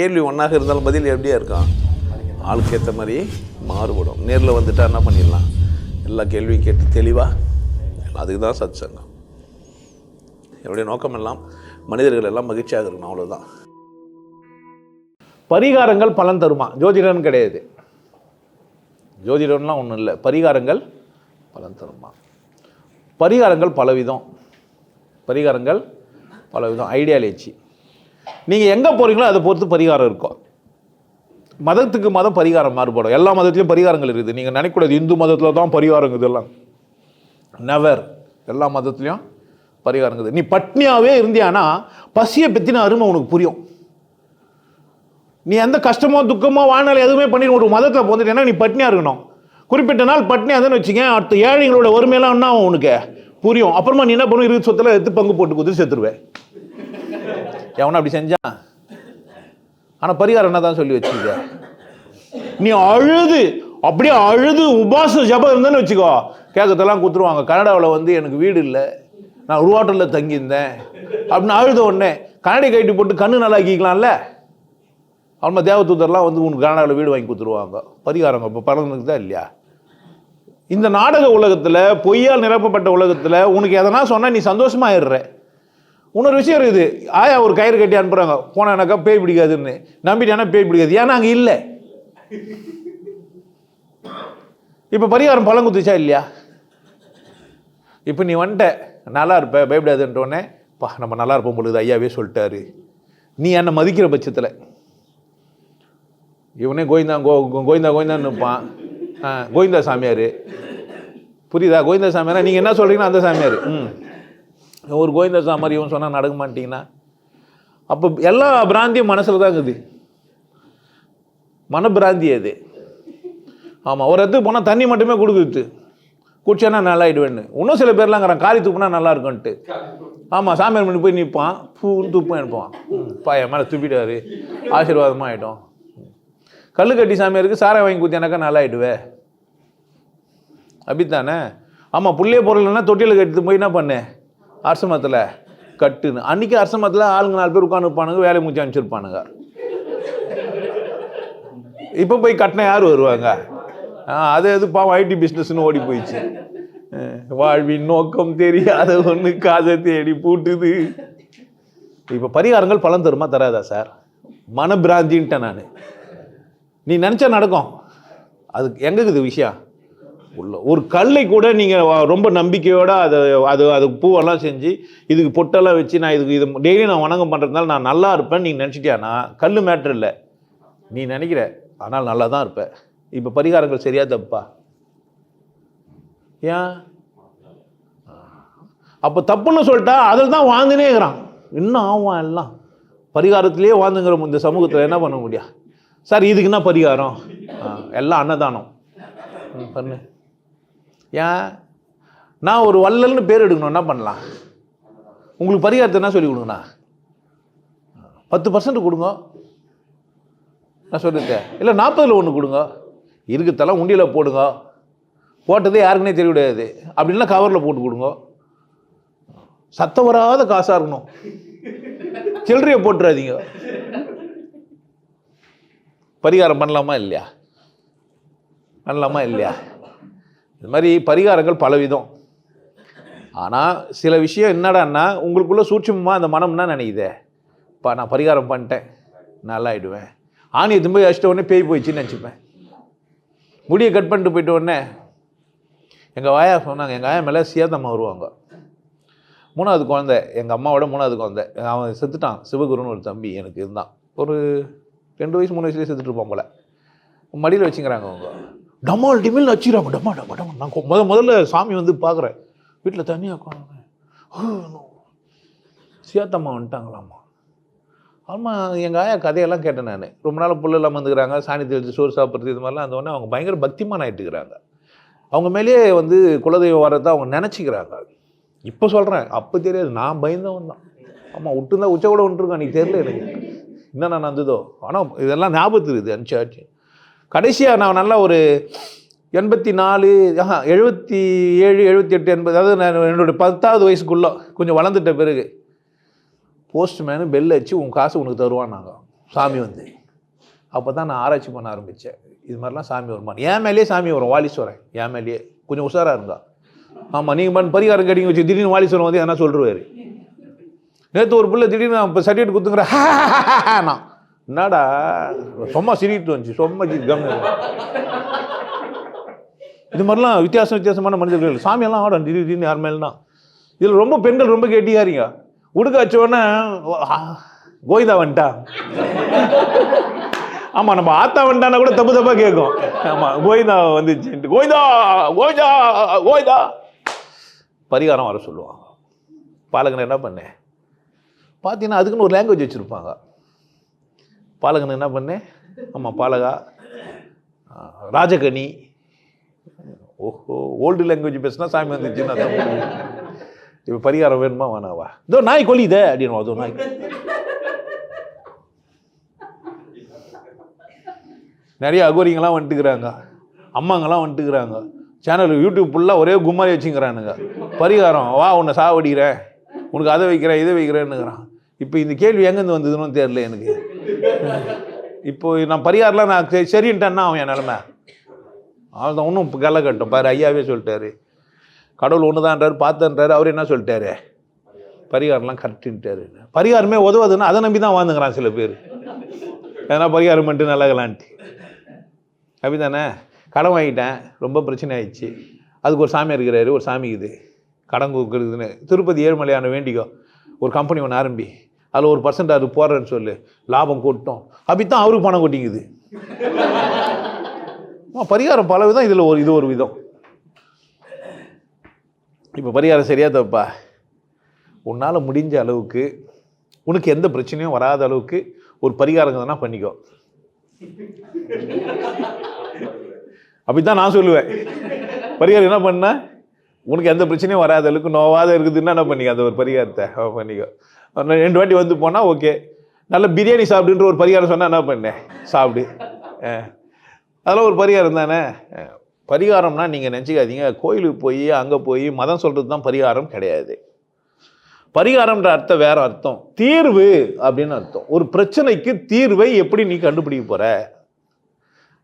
கேள்வி ஒன்றாக இருந்தாலும் பதில் எப்படியா இருக்கும்? ஆளுக்கு ஏற்ற மாதிரி மாறுபடும். நேரில் வந்துட்டா என்ன பண்ணிடலாம்? எல்லா கேள்வியும் கேட்டு தெளிவாக அதுக்கு தான் சத் சங்கம் என்னுடைய நோக்கம் எல்லாம் மனிதர்கள் எல்லாம் மகிழ்ச்சியாக இருக்கணும் அவ்வளோதான் பரிகாரங்கள் பலன் தருமா? ஜோதிடம்னு கிடையாது. ஜோதிடம்லாம் ஒன்றும் இல்லை. பரிகாரங்கள் பலன் தருமா? பரிகாரங்கள் பலவிதம். பரிகாரங்கள் பலவிதம். ஐடியாலஜி நீங்கள் எங்கே போகிறீங்களோ அதை பொறுத்து பரிகாரம் இருக்கும். மதத்துக்கு மதம் பரிகாரம் மாறுபடும். எல்லா மதத்துலேயும் பரிகாரங்கள் இருக்குது. நீங்கள் நினைக்கக்கூடாது இந்து மதத்தில் தான் பரிகாரம் இதெல்லாம் நெவர் எல்லா மதத்துலேயும் பரிகாரம் இருக்குது. நீ பட்னியாகவே இருந்தியானா பசியை பற்றின அருமை உனக்கு புரியும். நீ எந்த கஷ்டமோ துக்கமோ வானாலும் எதுவுமே பண்ணி ஒரு மதத்தில் போந்துட்டேன்னா நீ பட்னியாக இருக்கணும். குறிப்பிட்ட நாள் பட்னியாக இருந்தேன்னு வச்சுக்க அடுத்த ஏழைங்களோட வறுமையெல்லாம் என்ன உனக்கு? புரியும். அப்புறமா நீ என்ன பண்ணுவோம் இருபது சொத்தில் எடுத்து பங்கு போட்டு குதிரை செத்துருவேன். எவனா அப்படி செஞ்சான் ஆனால் பரிகாரம் என்ன தான் சொல்லி வச்சுக்க நீ அழுது அப்படியே அழுது உபாச ஜபம் இருந்தேன்னு வச்சுக்கோ. கேட்கறதெல்லாம் கொடுத்துருவாங்க கனடாவில் வந்து எனக்கு வீடு இல்லை. நான் ஒரு ஹோட்டலில் தங்கியிருந்தேன். அப்படின்னு அழுத உடனே கண்ணாடி கைட்டு போட்டு கண்ணு நல்லா ஆக்கிக்கலாம்ல அவன் தேவதூதர்லாம் வந்து உனக்கு கனடாவில் வீடு வாங்கி கொடுத்துருவாங்க பரிகாரம் இப்போ பலனுக்கு தான் இல்லையா? இந்த நாடக உலகத்தில் பொய்யால் நிரப்பப்பட்ட உலகத்தில் உனக்கு எதனா சொன்னால் நீ சந்தோஷமாயிடுற இன்னொரு விஷயம் இருக்குது. ஆயா ஒரு கயிறு கட்டி அனுப்புகிறாங்க போனானாக்கா பேய் பிடிக்காதுன்னு. நம்பிட்டானா பேய் பிடிக்காது. ஏன்னா அங்கே இல்லை. இப்போ பரிகாரம் பழம் குத்துச்சா இல்லையா? இப்போ நீ வந்துட்ட. நல்லா இருப்ப பயப்படாதுன்றோடனே பா நம்ம நல்லா இருப்போம் பொழுது ஐயாவே சொல்லிட்டாரு. நீ என்னை மதிக்கிற பட்சத்தில். இவனே கோவிந்தா கோ கோவிந்தா கோவிந்தான்னு நிற்பான் ஆ கோவிந்தா சாமியார். புரியுதா? கோவிந்தா சாமியாரா? நீங்கள் என்ன சொல்கிறீங்கன்னா அந்த சாமியார். ம். ஒரு கோவிந்தா சாமியார் இவன் சொன்னால் நடக்க மாட்டீங்கன்னா அப்போ எல்லா பிராந்தியும் மனசில் தான் இருக்குது. மனப்பிராந்தி அது. ஆமாம் ஒரு இடத்துக்கு போனால் தண்ணி மட்டுமே கொடுக்குது. குடிச்சேன்னா நல்லா ஆகிடுவேன்னு இன்னும் சில பேர்லாங்கிறான் காரி துப்புனா நல்லா இருக்கும்ன்ட்டு ஆமாம் சாமியார் பண்ணி போய் நிற்பான் பூன்னு துப்பும் எடுப்பான் பா என் மேலே துப்பிடுவார் ஆசீர்வாதமாக ஆகிடும் கல் கட்டி சாமியாருக்கு சாரை வாங்கி குத்தினாக்கா நல்லா ஆயிடுவே அப்படித்தானே? ஆமாம் புள்ளைய பொருள்னா தொட்டியில் கட்டிட்டு போய் என்ன பண்ணேன் அரசமத்தில் கட்டுன்னு. அன்றைக்கி அரசமத்தில் ஆளுங்க நாலு பேர் உட்காந்துருப்பானுங்க வேலை முடிச்சு அனுப்பிச்சிருப்பானுங்க. இப்போ போய் கட்டின யார் வருவாங்க? அது அது பாவம் ஐடி பிஸ்னஸ்னு ஓடி போயிடுச்சு. வாழ்வின் நோக்கம் தெரியாத ஒன்று காதை தேடி பூட்டுது. இப்போ பரிகாரங்கள் பலன் தருமா தராதா சார்? மனபிராந்தின்ட்டேன் நான். நீ நினச்சா நடக்கும். அது எங்கே இருக்குது விஷயம்? உள்ள ஒரு கல்லை கூட நீங்கள் ரொம்ப நம்பிக்கையோடு அதை அது அது பூவெல்லாம் செஞ்சு இதுக்கு பொட்டெல்லாம் வச்சு நான் இதுக்கு இது டெய்லி நான் வணக்கம் பண்ணுறதுனால நான் நல்லா இருப்பேன்னு நீங்கள் நினச்சிட்டியானா கல் மேட்ரு இல்லை. நீ நினைக்கிற ஆனால் நல்லா தான் இருப்பேன் இப்போ பரிகாரங்கள் சரியா தப்பா? ஏன்? அப்போ தப்புன்னு சொல்லிட்டா அதில் தான் வாழ்ந்துனே இருக்கிறான். இன்னும் ஆவான் எல்லாம்? பரிகாரத்திலே வாழ்ந்துங்கிற இந்த சமூகத்தில் என்ன பண்ண முடியும்? சார் இதுக்கு என்ன பரிகாரம்? எல்லாம் அன்னதானம். பண்ணு. ஏன் நான் ஒரு வள்ளல்னு பேர் எடுக்கணும் என்ன பண்ணலாம்? உங்களுக்கு பரிகாரத்தை என்ன சொல்லி கொடுங்கண்ணா? பத்து பர்சன்ட் கொடுங்க. நான் சொல்லியிருக்கேன் இல்லை நாற்பதில் ஒன்று கொடுங்க. இருக்குத்தெல்லாம் உண்டியில் போடுங்க. போட்டது யாருக்குனே தெரிய கிடையாது அப்படின்னா கவரில் போட்டு கொடுங்க. சத்தம் வராத காசாக இருக்கணும். சில்லறையை போட்டுறாதீங்க. பரிகாரம் பண்ணலாமா இல்லையா? பண்ணலாமா இல்லையா? இது மாதிரி பரிகாரங்கள் பலவிதம். ஆனால் சில விஷயம் என்னடான்னா உங்களுக்குள்ள சூட்சமாக அந்த மனம் என்ன நினைக்குதே? இப்போ நான் பரிகாரம் பண்ணிட்டேன். நல்லா ஆயிடுவேன் ஆணியை திரும்ப அடிச்சிட்ட உடனே பேய் போயிடுச்சுன்னு நினச்சிப்பேன். முடியை கட் பண்ணிட்டு போயிட்ட உடனே எங்கள் வாயா சொன்னாங்க எங்கள் ஆயா மேலே சேதம்மா வருவாங்க. மூணாவது குழந்தை எங்கள் அம்மாவோட மூணாவது குழந்தை. அவன் செத்துட்டான். சிவகுருன்னு ஒரு தம்பி எனக்கு இருந்தான். ஒரு ரெண்டு வயசு மூணு வயசுலேயே செத்துட்டு இருப்பான் போல். மடியில் வச்சுக்கிறாங்க அவங்க. டமால் டிமில் வச்சுக்கிறாங்க டமா டமா டமா. நான் முத முதல்ல சாமி வந்து பார்க்குறேன். வீட்டில் தனியாக உட்காந்து சியாத்தம்மா வந்துட்டாங்களாம்மா. ஆமாம் எங்கள் ஆயா கதையெல்லாம் கேட்டேன் நான். ரொம்ப நாள் புள்ள இல்லாமல் வந்துக்கிறாங்க சாணி தெளித்து சோறு சாப்பிட்றது இது மாதிரிலாம் அந்த உடனே அவங்க பயங்கர பக்திமான ஆகிட்டுக்கிறாங்க அவங்க மேலேயே வந்து குலதெய்வம் வர்றதை அவங்க நினச்சிக்கிறாங்க. இப்போ சொல்கிறேன் அப்போ தெரியாது. நான் பயந்தவன் தான். ஆமாம் விட்டுருந்தா உச்ச கூட விட்டுருக்கான் நீ தெரியல எனக்கு. என்னென்ன நடந்ததோ? ஆனால் இதெல்லாம் ஞாபகத்து இருக்குது கடைசியாக நான் நல்லா ஒரு எண்பத்தி நாலு ஆஹா எழுபத்தி ஏழு எழுபத்தி எட்டு எண்பது அதாவது நான் என்னுடைய பத்தாவது வயசுக்குள்ளே கொஞ்சம் வளர்ந்துட்ட பிறகு போஸ்ட்மேனு பெல் அடிச்சு உன் காசு உனக்கு தருவான் நாங்கள் சாமி வந்து. அப்போ தான் நான் ஆராய்ச்சி பண்ண ஆரம்பித்தேன் இது மாதிரிலாம் சாமி வருமா என் மேலேயே சாமி வரும் வாலீஸ்வரன். என் மேலேயே. கொஞ்சம் உஷாராக இருந்தா. ஆமாம் நீங்கள் பண்ண பரிகாரம் கேட்டிங்க வச்சு திடீர்னு வாலீஸ்வரன் வந்து என்ன சொல்லிருவாரு நேற்று ஒரு பிள்ளை திடீர்னு இப்போ சர்டிஃபிகேட் கொடுத்துங்கிற நான். என்னடா? சும்மா சிரிக்கிட்டு வந்துச்சு. சும்மா கம் இது மாதிரிலாம் வித்தியாசம் வித்தியாசமான மனிதர்கள் சாமியெல்லாம் ஆடும். திடீர் திடீர்னு யார் மேலாம் இதில் ரொம்ப பெண்கள் ரொம்ப கேட்டிக்காரிங்க உடுக்க வச்சோடனே உடனே வந்துட்டா? ஆமாம் நம்ம ஆத்தா வந்துட்டானா கூட தப்பு தப்பாக கேட்கும். ஆமாம் கோவிந்தா வந்துச்சு கோவிந்தா கோயிதா கோயிதா பரிகாரம் வர சொல்லுவாங்க. பாலகன் என்ன பண்ணேன் பார்த்தீங்கன்னா அதுக்குன்னு ஒரு லாங்குவேஜ் வச்சுருப்பாங்க. பாலகன் என்ன பண்ணேன் ஆமாம் பாலகா. ராஜகனி. ஓஹோ ஓல்டு லாங்குவேஜ் பேசுனா சாமி வந்துச்சுன்னா இப்போ பரிகாரம் வேணுமா? வேணாவா இதோ நாய் கொல்லிதே அப்படின்னு அதோ நாய். நிறைய அகோரிங்கெல்லாம் வந்துட்டுக்கிறாங்க. அம்மாங்கெல்லாம் வந்துட்டுக்கிறாங்க. சேனல் யூடியூப் ஃபுல்லாக ஒரே கும்மாரி வச்சுக்கிறானுங்க பரிகாரம் வா உன்னை சாவடிக்கிறேன். உனக்கு அதை வைக்கிறேன் இதை வைக்கிறேன்னுங்கிறான். இப்போ இந்த கேள்வி எங்கேருந்து வந்ததுன்னு தெரியல எனக்கு. இப்போ நான் பரிகாரம்லாம் நான் சரி- சரின்ட்டேன்னா அவன் என் நிலமை. அவன் தான் ஒன்றும் கலை கட்டும். பாரு ஐயாவே சொல்லிட்டாரு. கடவுள் ஒன்று தான்றாரு பார்த்தன்றாரு அவர் என்ன சொல்லிட்டாரு? பரிகாரம்லாம் கரெக்டுன்ட்டாரு பரிகாரமே உதவுதுன்னா அதை நம்பி தான் வாழ்ந்துங்கிறான் சில பேர். எதனா பரிகாரம் பண்ணிட்டு நல்லாகலான்ட்டு அப்படிதானே? கடன் வாங்கிட்டேன் ரொம்ப பிரச்சனை ஆயிடுச்சு. அதுக்கு ஒரு சாமி இருக்கிறாரு ஒரு சாமி இது. கடன் கொடுக்குறதுன்னு. திருப்பதி ஏழுமலையான வேண்டிக்கோ. ஒரு கம்பெனி ஒன்று ஆரம்பி. அதில் ஒரு பர்சன்ட் அது போடுறேன்னு சொல்லு. லாபம் கொட்டும். அப்படித்தான் அவருக்கு பணம் கொட்டிங்குது ஆ, பரிகாரம் பல விதம் இதில் ஒரு இது ஒரு விதம். இப்போ பரிகாரம் சரியா தப்பா? உன்னால் முடிஞ்ச அளவுக்கு உனக்கு எந்த பிரச்சனையும் வராத அளவுக்கு ஒரு பரிகாரம் தானே பண்ணிக்கோ. அப்படித்தான் நான் சொல்லுவேன். பரிகாரம் என்ன பண்ண? உனக்கு எந்த பிரச்சனையும் வராத அளவுக்கு நோவாத இருக்குதுன்னா என்ன பண்ணிக்க? அந்த ஒரு பரிகாரத்தை பண்ணிக்கோ. ரெண்டு வாட்டி வந்து போனால் ஓகே நல்ல பிரியாணி சாப்பிடுன்ற ஒரு பரிகாரம் சொன்னால் என்ன பண்ணேன். சாப்பிடு. அதெல்லாம் ஒரு பரிகாரம் தானே? பரிகாரம்னா நீங்கள் நினச்சிக்காதீங்க. கோயிலுக்கு போய் அங்கே போய் மதம் சொல்கிறது தான் பரிகாரம் கிடையாது. பரிகாரம்ன்ற அர்த்தம் வேறு அர்த்தம். தீர்வு அப்படின்னு அர்த்தம். ஒரு பிரச்சனைக்கு தீர்வை எப்படி நீ கண்டுபிடிக்க போகிற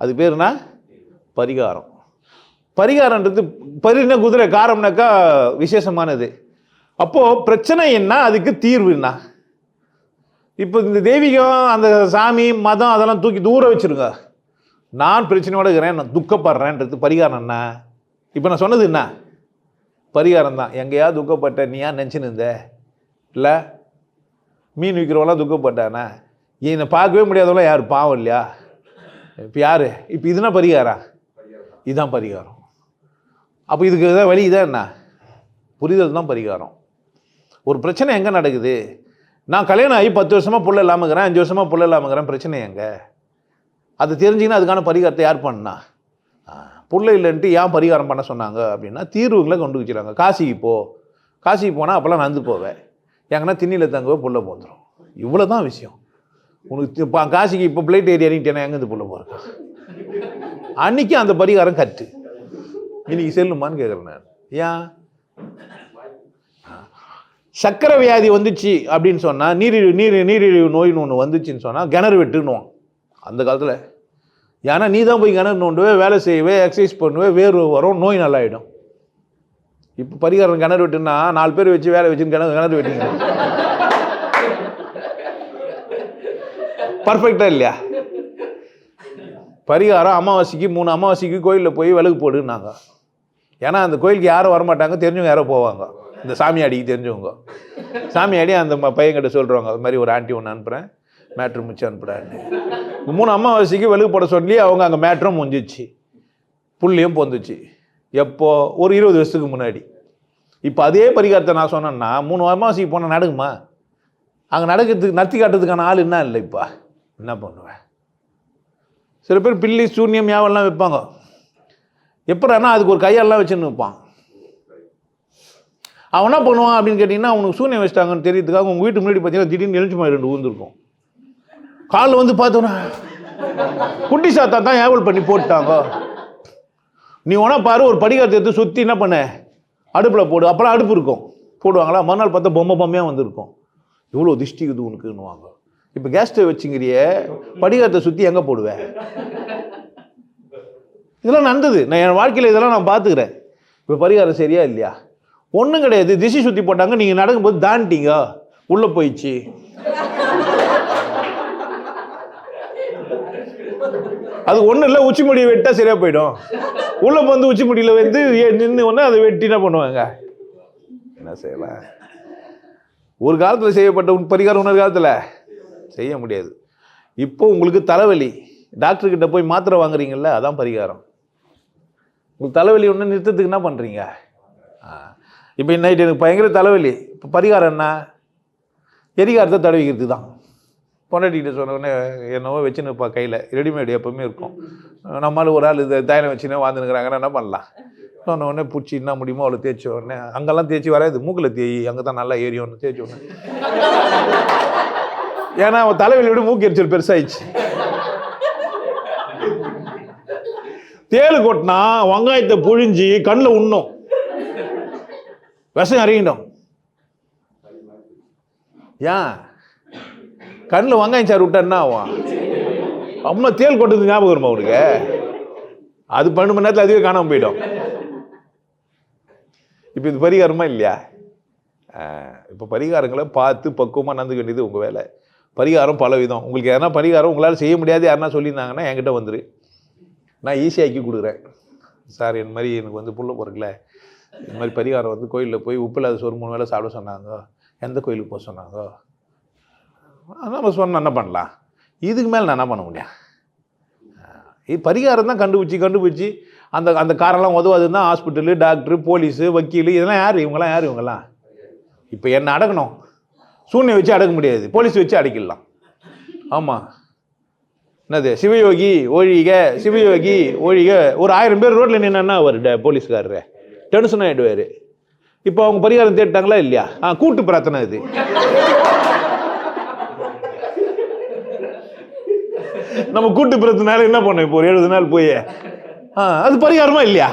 அது பேர்னா பரிகாரம். பரிகாரன்றது பரின குதிரை காரம்னாக்கா விசேஷமானது. அப்போது பிரச்சனை என்ன? அதுக்கு தீர்வு என்ன? இப்போ இந்த தெய்வீகம் அந்த சாமி மதம் அதெல்லாம் தூக்கி தூரம் வச்சிருங்க. நான் பிரச்சனையோட இருக்கிறேன் நான் துக்கப்படுறேன்றது பரிகாரம் என்ன? இப்போ நான் சொன்னது என்ன? பரிகாரம் தான். எங்கேயா துக்கப்பட்ட நீ ஏன் நினச்சின்னு இருந்த? இல்லை? மீன் விற்கிறவங்களாம் துக்கப்பட்டானே? என்னை பார்க்கவே முடியாதவங்களாம் யார்? பாவம் இல்லையா? இப்போ யார்? இப்போ இதுனா பரிகாரம்? இதுதான் பரிகாரம். அப்போ இதுக்கு வழி இதான் என்ன? புரிதல் தான் பரிகாரம். ஒரு பிரச்சனை எங்கே நடக்குது? நான் கல்யாணம் ஆகி பத்து வருஷமாக புள்ள இல்லாமல் இருக்கிறேன் அஞ்சு வருஷமாக புள்ள இல்லாமல் இருக்கிறேன் பிரச்சனை எங்கே? அது தெரிஞ்சிங்கன்னா அதுக்கான பரிகாரத்தை யார் பண்ணா? புள்ள இல்லைன்ட்டு ஏன் பரிகாரம் பண்ண சொன்னாங்க அப்படின்னா தீர்வுகளை கொண்டு வச்சுருவாங்க காசிக்கு போ. காசிக்கு போனால் அப்போல்லாம் நடந்து போவேன். எங்கன்னா திண்ணியில் தங்குவே புள்ள போந்துடும் இவ்வளோ தான் விஷயம். உனக்கு இப்போ காசிக்கு இப்போ பிளைட் ஏறி இறங்கிட்டேன்னா எங்கேருந்து புள்ள போகிறேன் அன்றைக்கி அந்த பரிகாரம் கட்டு. இன்றைக்கி செல்லுமான்னு கேட்குறேன் நான். ஏன்? சக்கரை வியாதி வந்துச்சு அப்படின்னு சொன்னால் நீரிழிவு நீர் நீரிழிவு நோயின்னு ஒன்று வந்துச்சுன்னு சொன்னால் கிணறு வெட்டுன்னுவான். அந்த காலத்தில். ஏன்னா நீ தான் போய் கிணறு நோண்டுவே வேலை செய்யவே எக்ஸசைஸ் பண்ணுவே வேர்வை வரும் நோய் நல்லாயிடும். இப்போ பரிகாரம் கிணறு வெட்டுன்னா நாலு பேர் வச்சு வேலை வச்சுன்னு கிணறு கிணறு வெட்டிங்க பர்ஃபெக்டாக இல்லையா? பரிகாரம் அமாவாசைக்கு மூணு அமாவாசைக்கு கோயிலில் போய் விளக்கு போடுன்னாங்க. ஏன்னா அந்த கோயிலுக்கு யாரும் வரமாட்டாங்க தெரிஞ்சவங்க யாரோ போவாங்க. இந்த சாமியாடிக்கு தெரிஞ்சவங்க. சாமியாடி அந்த பையன்கிட்ட சொல்கிறவங்க அது மாதிரி ஒரு ஆண்டி ஒன்று அனுப்புகிறேன் மேட்ரு முடிச்சு அனுப்புகிறான்னு மூணு அமாவாசைக்கு வெளுக்கு போட சொல்லி அவங்க அங்கே மேட்ரும் முடிஞ்சிச்சு. புள்ளியும் பொந்துச்சு. எப்போ? ஒரு இருபது வருஷத்துக்கு முன்னாடி. இப்போ அதே பரிகாரத்தை நான் சொன்னேன்னா மூணு அமாவாசைக்கு போனால் நடக்குமா? அங்கே நடக்கிறதுக்கு நத்தி காட்டுறதுக்கான ஆள் என்ன இல்லை இப்போ. என்ன பண்ணுவேன்? சில பேர் பில்லி சூன்யம் யாவெல்லாம் வைப்பாங்க. எப்படின்னா அதுக்கு ஒரு கையெல்லாம் வச்சுன்னு வைப்பான் அவன் என்ன பண்ணுவான் அப்படின்னு கேட்டிங்கன்னா அவனுக்கு சூனியம் வச்சிட்டாங்கன்னு தெரியறதுக்காக உங்கள் வீட்டு முன்னாடி பார்த்தீங்கன்னா திடீர்னு எழுச்சி மாதிரி ரெண்டு ஊந்துருக்கும் காலில் வந்து பார்த்தோன்னா குட்டி சாத்தா தான் ஏவல் பண்ணி போட்டாங்க நீ ஒன்றா பாரு ஒரு படிகாரத்தை எடுத்து சுற்றி என்ன பண்ண? அடுப்பில் போடு. அப்போலாம் அடுப்பு இருக்கும். போடுவாங்களா? மறுநாள் பார்த்தா பொம்மை பொம்மையாக வந்திருக்கும். இவ்வளோ திஷ்டி இது உனக்குன்னுவாங்க. இப்போ கேஸ் ஸ்டவ் வச்சுங்கிறிய படிகாரத்தை சுற்றி எங்கே போடுவேன் இதெல்லாம் நடந்தது. நான் என் வாழ்க்கையில் இதெல்லாம் நான் பார்த்துக்கிறேன் இப்போ பரிகாரம் சரியா இல்லையா? ஒன்றும் கிடையாது. திசை சுற்றி போட்டாங்க. நீங்கள் நடக்கும்போது தாண்டிட்டீங்க உள்ளே போயிடுச்சு. அது ஒன்றும் இல்லை. உச்சி முடியை வெட்டா சரியாக போயிடும். உள்ளே வந்து உச்சி முடியில் வந்து நின்று ஒன்று அதை வெட்டி என்ன பண்ணுவாங்க? என்ன செய்யலாம்? ஒரு காலத்தில் செய்யப்பட்ட உன் பரிகாரம் இன்னொரு காலத்தில்? செய்ய முடியாது. இப்போ உங்களுக்கு தலைவலி. டாக்டர்கிட்ட போய் மாத்திரை வாங்குறீங்கல்ல அதான் பரிகாரம். உங்களுக்கு தலைவலி ஒன்று நிறுத்தத்துக்கு என்ன பண்ணுறீங்க இப்போ நைட்டு எனக்கு பயங்கர தலைவலி. இப்போ பரிகாரம் என்ன? எரிகாரத்தை தடவிக்கிறது தான். பொண்டாட்டிகிட்ட சொன்ன உடனே என்னவோ வச்சுன்னு இருப்பா கையில். ரெடிமேடு எப்போவுமே இருக்கும். நம்மளால் ஒரு ஆள் இது தைலம் வச்சுன்னு வாழ்ந்துருக்குறாங்கன்னா என்ன பண்ணலாம்? சொன்ன உடனே பிடிச்சி என்ன முடியுமோ அவளை தேய்ச்ச உடனே அங்கெல்லாம் தேய்ச்சி வராது. மூக்கில் தேய் அங்கே தான் நல்லா ஏறி ஒன்று தேய்ச்சி உடனே. ஏன்னா அவன் தலைவலி விட மூக்கு எரிச்சல் பெருசாகிடுச்சு தேள் கொட்டினா வெங்காயத்தை புழிஞ்சி கண்ணில் உண்ணும். விஷம் அறியணும். ஏன் கண்ணில் வெங்காயம் சார் விட்டா என்ன ஆகும்? அம்மா தேல் கொட்டது ஞாபகம் வருமா அவனுக்கு அது பன்னெண்டு மணி நேரத்தில் அதுவே காணாமல் போயிடும். இப்போ இது பரிகாரமா இல்லையா? இப்போ பரிகாரங்களை பார்த்து பக்குவமாக நடந்துக்க வேண்டியது உங்கள் வேலை. பரிகாரம் பல விதம் உங்களுக்கு எதனா பரிகாரம் உங்களால் செய்ய முடியாது யாருனா சொல்லியிருந்தாங்கன்னா என்கிட்ட வந்துரு. நான் ஈஸியாக்கி கொடுக்குறேன். சார் இந்த மாதிரி எனக்கு வந்து புள்ள பிறக்கல இந்த மாதிரி பரிகாரம் வந்து கோயிலில் போய் உப்பு இல்லாத சோறு மூணு வேளை சாப்பிட சொன்னாங்க. எந்த கோயிலுக்கு போக சொன்னாங்க? நம்ம சொன்ன என்ன பண்ணலாம்? இதுக்கு மேலே நான் என்ன பண்ண முடியும்? இது பரிகாரம் தான் கண்டுபிடிச்சி கண்டுபிடிச்சி அந்த அந்த காரெல்லாம் உதவாதுன்னா ஹாஸ்பிட்டலு டாக்டரு போலீஸு வக்கீலு இதெல்லாம் யார்? இவங்கெல்லாம் யார் இவங்கெல்லாம்? இப்போ என்ன அடக்கணும்? சூன்யம் வச்சு அடக்க முடியாது. போலீஸ் வச்சு அடக்கிடலாம் ஆமாம் என்னது? சிவயோகி ஒழிக சிவயோகி ஒழிக ஒரு ஆயிரம் பேர் ரோட்டில் நின்னா அவர் போலீஸ்காரரு டென்ஷன் ஆகிடுவார் இப்போ அவங்க பரிகாரம் தேட்டாங்களா இல்லையா? ஆ கூட்டு பிரார்த்தனை இது. நம்ம கூட்டு பிறத்தினால என்ன பண்ணோம் இப்போ? ஒரு எழுபது நாள் போய். ஆ அது பரிகாரமா இல்லையா?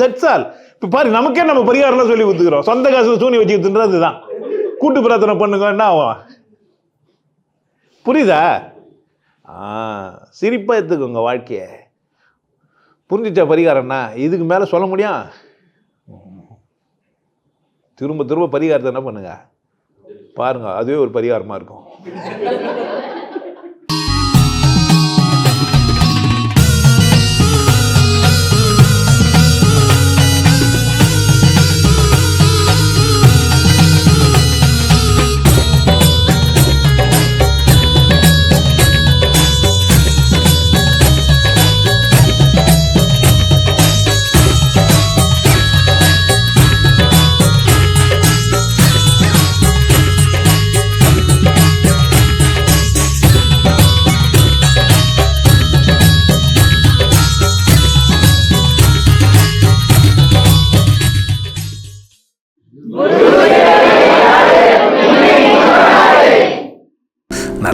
தட்ஸ் ஆல் இப்போ பாரு நமக்கே நம்ம பரிகாரம்லாம் சொல்லி கொடுத்துக்கிறோம். சொந்த காசு சூனி வச்சுக்கிட்டுன்றது தான் கூட்டு பிரார்த்தனை பண்ணுங்க என்ன ஆகும்? புரியுதா? ஆ சிரிப்பாக எடுத்துக்கோங்க வாழ்க்கையை. புரிஞ்சிச்சா பரிகாரம்னா? இதுக்கு மேலே சொல்ல முடியும்? திரும்ப திரும்ப பரிகாரத்தை என்ன பண்ணுங்க? பாருங்க அதுவே ஒரு பரிகாரமாக இருக்கும்.